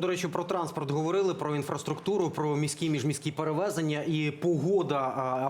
До речі, про транспорт говорили, про інфраструктуру, про міські міжміські перевезення і погода,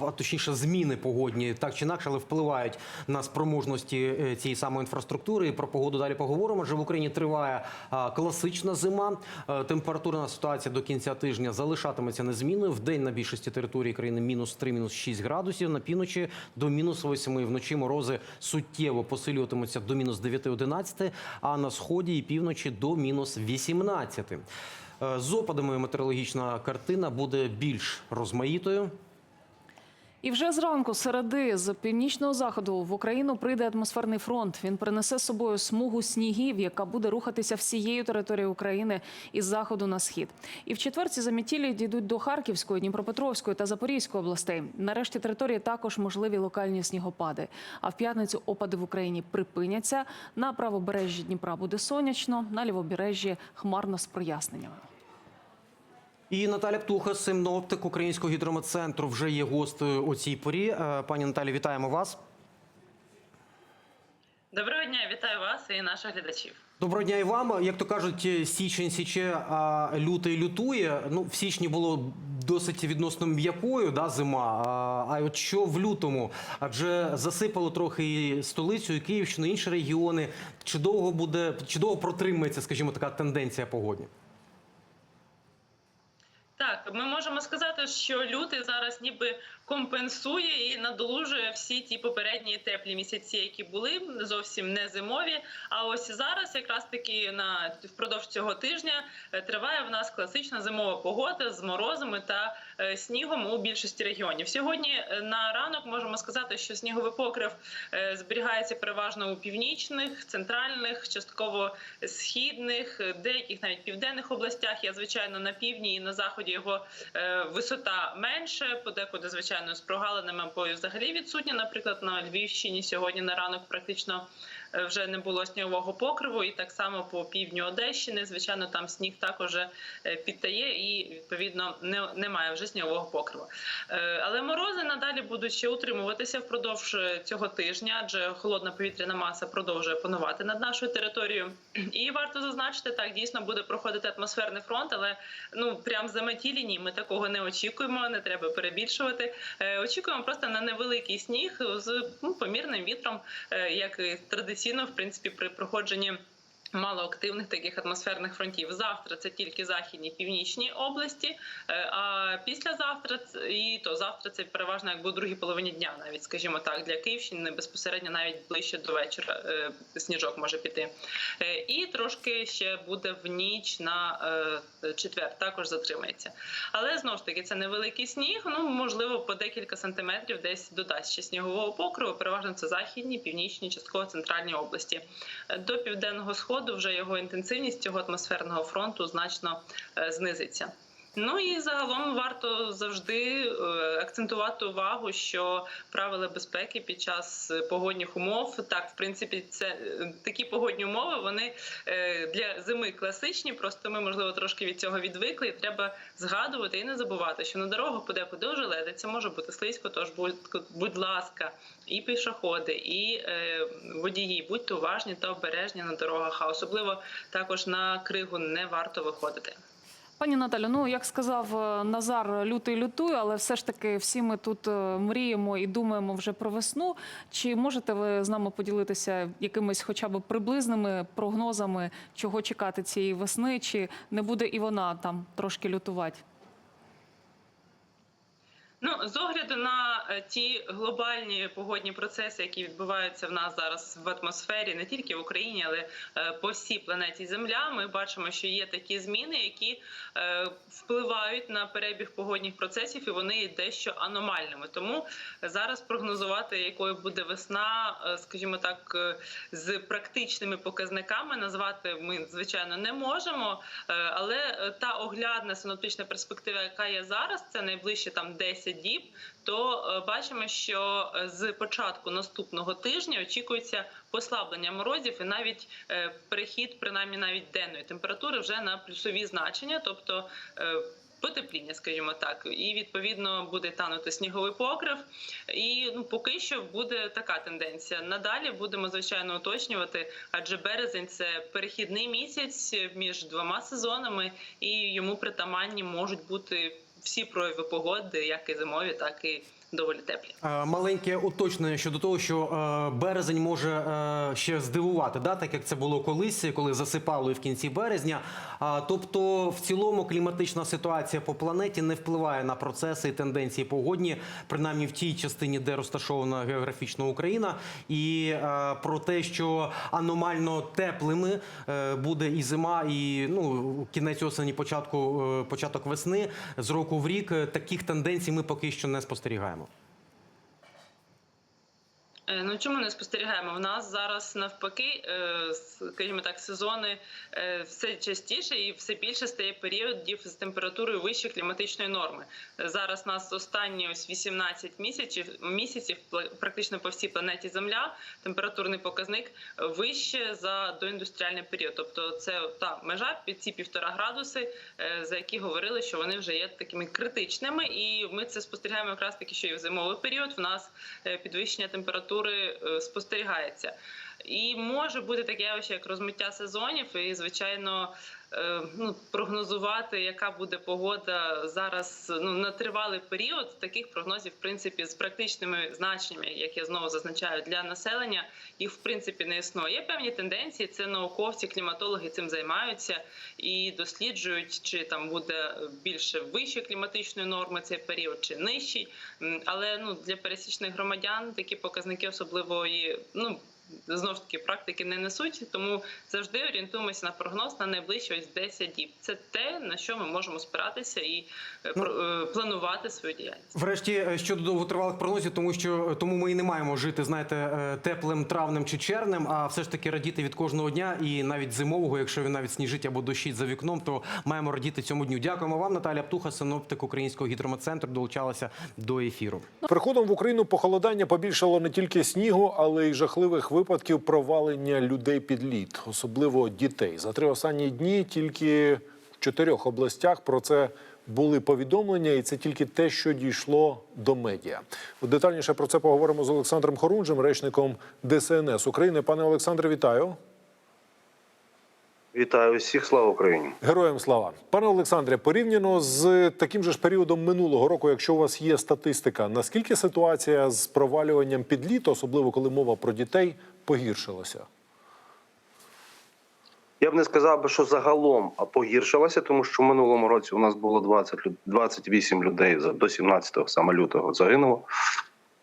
а точніше зміни погодні, так чи інакше, але впливають на спроможності е, цієї самої інфраструктури. І про погоду далі поговоримо. Адже в Україні триває класична зима. Е, Температурна ситуація до кінця тижня залишатиметься незмінною. В день на більшості території країни мінус 3, мінус 6 градусів. На півночі до мінус 8. Вночі морози суттєво посилюватимуться до мінус 9-11, а на сході і півночі до мінус 18. Е, З опадами метеорологічна картина буде більш розмаїтою. І вже зранку середи з північного заходу в Україну прийде атмосферний фронт. Він принесе з собою смугу снігів, яка буде рухатися всією територією України із заходу на схід. І в четверці замітілі дійдуть до Харківської, Дніпропетровської та Запорізької областей. Нарешті території також можливі локальні снігопади. А в п'ятницю опади в Україні припиняться. На правобережжі Дніпра буде сонячно, на лівобережжі хмарно з проясненнями. І Наталя Птуха, синоптик Українського гідрометцентру, вже є гостею у цій порі. Е, Пані Наталі, вітаємо вас. Доброго дня, вітаю вас і наших глядачів. Доброго дня і вам. Як то кажуть, е, січень січе, а лютий лютує. Ну, в січні було досить відносно м'якою да, зима. А, а от що в лютому? Адже засипало трохи і столицю, і Київщину, і інші регіони. Чи довго буде, чи довго протримається, скажімо, така тенденція погодні? Ми можемо сказати, що лютий зараз ніби компенсує і надолужує всі ті попередні теплі місяці, які були зовсім не зимові. А ось зараз, якраз таки на впродовж цього тижня, е, триває в нас класична зимова погода з морозами та е, снігом у більшості регіонів. Сьогодні е, на ранок можемо сказати, що сніговий покрив зберігається переважно у північних, центральних, частково східних, деяких навіть південних областях. Я звичайно на півдні і на заході його висота менше, подекуди звичайно з прогалинами або взагалі відсутня. Наприклад, на Львівщині сьогодні на ранок практично е, вже не було снігового покриву, і так само по півдню Одещини. Звичайно, там сніг також е, підтає і відповідно не, немає вже снігового покриву. Е, Але морози надалі будуть ще утримуватися впродовж е, цього тижня, адже холодна повітряна маса продовжує панувати над нашою територією. І варто зазначити, так дійсно буде проходити атмосферний фронт, але ну прям за меті лінії ми такого не очікуємо, не треба перебільшувати. Е, Очікуємо просто на невеликий сніг з ну, помірним вітром, е, як і традиційно, в принципі, при проходженні. Малоактивних таких атмосферних фронтів завтра це тільки західні північні області. е, А післязавтра і то завтра це переважно якби у другій половині дня, навіть скажімо так, для Київщини безпосередньо навіть ближче до вечора е, сніжок може піти. Е, І трошки ще буде в ніч на четвер, також затримається. Але знову ж таки це невеликий сніг. Ну можливо, по декілька сантиметрів десь додасть ще снігового покриву. Переважно це західні, північні, частково центральні області. До південного сходу вже його інтенсивність цього атмосферного фронту значно е, знизиться. Ну і загалом варто завжди е, акцентувати увагу, що правила безпеки під час е, погодних умов, так в принципі, це е, такі погодні умови. Вони для зими класичні. Просто ми можливо трошки від цього відвикли. І треба згадувати і не забувати, що на дорогах подекуди ожеледиться, може бути слизько. Тож будь, будь ласка, і пішоходи, і водії, будьте уважні та обережні на дорогах. А особливо також на кригу не варто виходити. Пані Наталю, ну як сказав е, Назар, лютий лютує, але все ж таки всі ми тут е, мріємо і думаємо вже про весну. Чи можете ви з нами поділитися якимись, хоча б приблизними прогнозами, чого чекати цієї весни? Чи не буде і вона там трошки лютувати? Ну, з огляду на е, ті глобальні погодні процеси, які відбуваються в нас зараз в атмосфері, не тільки в Україні, але е, по всій планеті Земля, ми бачимо, що є такі зміни, які е, впливають на перебіг погодних процесів, і вони є дещо аномальними. Тому зараз прогнозувати, якою буде весна, скажімо так, з практичними показниками назвати ми звичайно не можемо. Але та оглядна синоптична перспектива, яка є зараз, це найближче там 10 діб. То е, бачимо, що е, з початку наступного тижня очікується послаблення морозів і навіть е, перехід, принаймні навіть денної температури, вже на плюсові значення, тобто. потепління, скажімо так, і відповідно буде танути сніговий покрив. І ну поки що буде така тенденція. Надалі будемо звичайно уточнювати, адже березень це перехідний місяць між двома сезонами, і йому притаманні можуть бути всі прояви погоди, як і зимові, так і доволі теплі. Е, Маленьке уточнення щодо того, що е, березень може е, ще здивувати, да? так як це було колись, коли засипало і в кінці березня. Тобто, в цілому кліматична ситуація по планеті не впливає на процеси і тенденції погодні, принаймні в тій частині, де розташована географічно Україна, і про те, що аномально теплими буде і зима, і ну кінець осені, початку початок весни з року в рік. е, Таких тенденцій ми поки що не спостерігаємо. Е, Ну чому не спостерігаємо? В нас зараз навпаки, е, скажімо так, сезони е, все частіше і все більше стає періодів з температурою вище кліматичної норми. Зараз у нас останні ось 18 місяців місяців практично по всій планеті Земля температурний показник вище за доіндустріальний період. Тобто, це та межа під ці півтора градуси, за які говорили, що вони вже є такими критичними, і ми це спостерігаємо якраз таки, що і в зимовий період в нас підвищення температури е, спостерігається. І може бути таке явище, як розмиття сезонів, і звичайно. е, Ну, прогнозувати, яка буде погода зараз ну на тривалий період. Таких прогнозів, в принципі, з практичними значеннями, як я знову зазначаю, для населення їх в принципі не існує. Є певні тенденції. Це науковці, кліматологи цим займаються і досліджують, чи там буде більше вище кліматичної норми цей період, чи нижчий. Але ну для пересічних громадян такі показники особливої ну. Знову ж таки практики не несуть, тому завжди орієнтуємося на прогноз на найближчі ось 10 діб. Це те на що ми можемо спиратися і е, Ну, е, планувати свою діяльність. Врешті е, щодо довготривалих прогнозів, тому що тому ми і не маємо жити, знаєте, теплим травнем чи червнем, а все ж таки радіти від кожного дня, і навіть зимового, якщо він навіть сніжить або дощить за вікном, то маємо радіти цьому дню. Дякуємо вам, Наталія Птуха, синоптик Українського гідрометцентру, долучалася до ефіру. Приходом в Україну похолодання побільшало не тільки снігу, але й жахливих випадків провалення людей під лід, особливо дітей. За три останні дні тільки в чотирьох областях про це були повідомлення, і це тільки те, що дійшло до медіа. Детальніше про це поговоримо з Олександром Хорунжем, речником ДСНС України. Пане Олександре, вітаю. Вітаю всіх, слава Україні. Героям слава, пане Олександре, порівняно з таким же ж періодом минулого року, якщо у вас є статистика, наскільки ситуація з провалюванням під літо, особливо коли мова про дітей, погіршилася? Я б не сказав би, що загалом погіршилася, тому що в минулому році у нас було 20, люд- 28 людей до 17 саме лютого загинуло.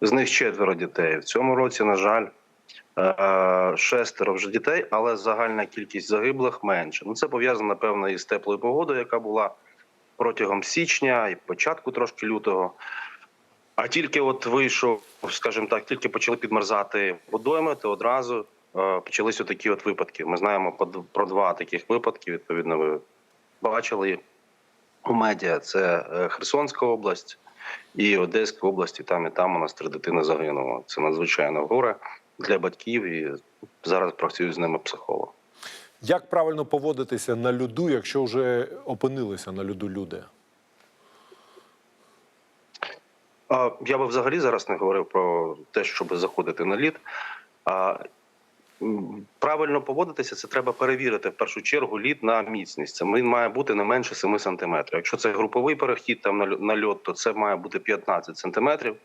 З них четверо дітей. В цьому році, на жаль, шестеро вже дітей, але загальна кількість загиблих менше. Ну це пов'язано напевно із теплою погодою, яка була протягом січня і початку трошки лютого. А тільки от вийшов, скажімо так, тільки почали підмерзати водойми, то одразу е, почалися такі от випадки. Ми знаємо про два таких випадки. Відповідно, ви бачили у медіа. Це е, Херсонська область і Одеська область. І там і там у нас три дитини загинуло. Це надзвичайно горе для батьків. І зараз працюю з ними психолог. Як правильно поводитися на льоду, якщо вже опинилися на льоду люди? Я би взагалі зараз не говорив про те, щоб заходити на лід. Правильно поводитися, це треба перевірити в першу чергу лід на міцність. Це він має бути не менше 7 сантиметрів. Якщо це груповий перехід там на льот, то це має бути 15 сантиметрів.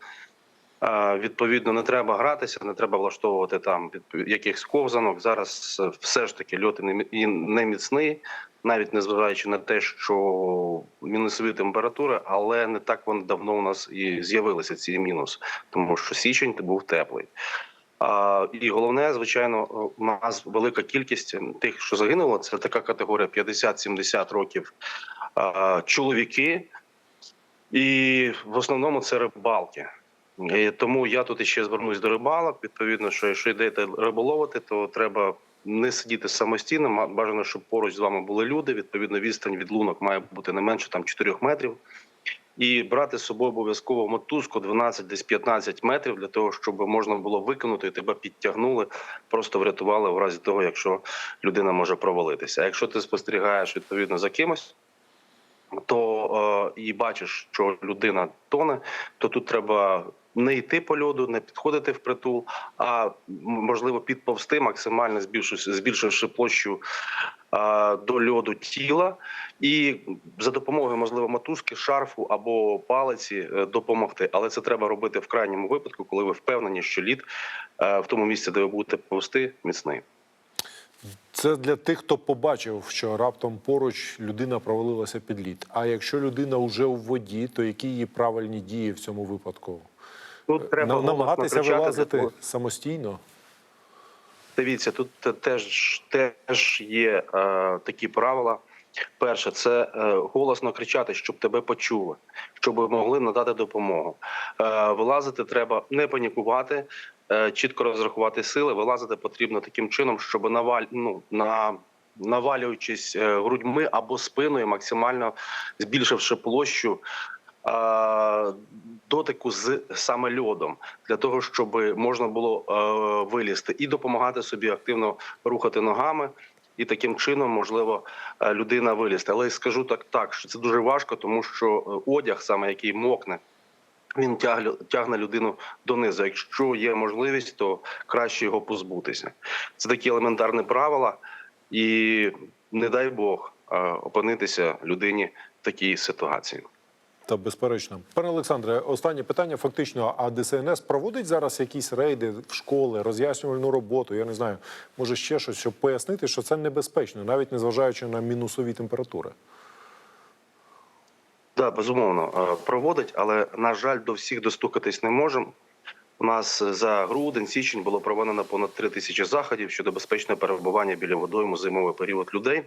Відповідно, не треба гратися, не треба влаштовувати там якихось ковзанок. Зараз е, все ж таки льот і не мі- міцний, навіть незважаючи на те, що мінусові температури, але не так вони давно у нас і з'явилися ці мінус, тому що січень був теплий. І головне, звичайно, у нас велика кількість тих, що загинуло, це така категорія 50-70 років чоловіки, і в основному це рибалки. І тому я тут іще звернусь до рибалок. Відповідно, що якщо йдете риболовити, то треба не сидіти самостійно. Бажано, щоб поруч з вами були люди. Відповідно, відстань від лунок має бути не менше там 4 метрів. І брати з собою обов'язково мотузку 12 десь 15 метрів для того, щоб можна було викинути і тебе підтягнули, просто врятували в разі того, якщо людина може провалитися. А якщо ти спостерігаєш відповідно за кимось, то е, і бачиш, що людина тоне, то тут треба не йти по льоду, не підходити в притул, а можливо підповзти, максимально збільшивши, збільшивши площу е, до льоду тіла, і за допомогою можливо мотузки, шарфу або палиці е, допомогти. Але це треба робити в крайньому випадку, коли ви впевнені, що лід е, в тому місці, де ви будете повзти, міцний. Це для тих, хто побачив, що раптом поруч людина провалилася під лід. А якщо людина вже у воді, то які її правильні дії в цьому випадку? Тут треба намагатися вилазити того- самостійно. Дивіться, тут теж теж є е, такі правила. Перше, це е, голосно кричати, щоб тебе почули, щоб могли надати допомогу. Е, вилазити треба не панікувати, е, чітко розрахувати сили. Вилазити потрібно таким чином, щоб наваль, ну, на, навалюючись е, грудьми або спиною, максимально збільшивши площу. Дотику з саме льодом для того, щоб можна було е, вилізти і допомагати собі активно рухати ногами, і таким чином можливо е, людина вилізти. Але скажу так, так що це дуже важко, тому що е, одяг, саме який мокне, він тягне, людину донизу. Якщо є можливість, то краще його позбутися. Це такі елементарні правила, і не дай Бог опинитися людині в такій ситуації. Та безперечно, пане Олександре, останнє питання. Фактично, а ДСНС проводить зараз якісь рейди в школи, роз'яснювальну роботу? Я не знаю, може ще щось, щоб пояснити, що це небезпечно, навіть незважаючи на мінусові температури. Да, безумовно е, проводить, але на жаль, до всіх достукатись не можемо. У нас за грудень, січень було проведено понад три тисячі заходів щодо безпечного перебування біля водойму зимовий період людей.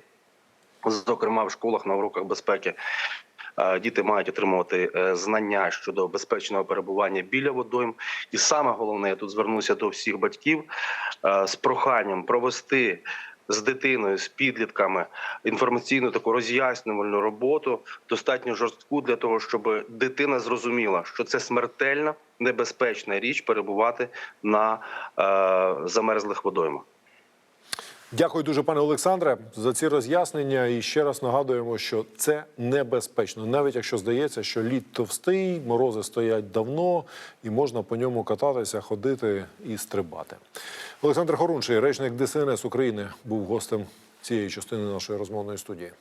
Зокрема, в школах на уроках безпеки діти мають отримувати е, знання щодо безпечного перебування біля водойм. І саме головне, я тут звернуся до всіх батьків е, з проханням провести з дитиною, з підлітками інформаційну таку роз'яснювальну роботу, достатньо жорстку для того, щоб дитина зрозуміла, що це смертельна небезпечна річ перебувати на е, замерзлих водоймах. Дякую дуже, пане Олександре, за ці роз'яснення. І ще раз нагадуємо, що це небезпечно, навіть якщо здається, що лід товстий, морози стоять давно, і можна по ньому кататися, ходити і стрибати. Олександр Хорунший, речник ДСНС України, був гостем цієї частини нашої розмовної студії.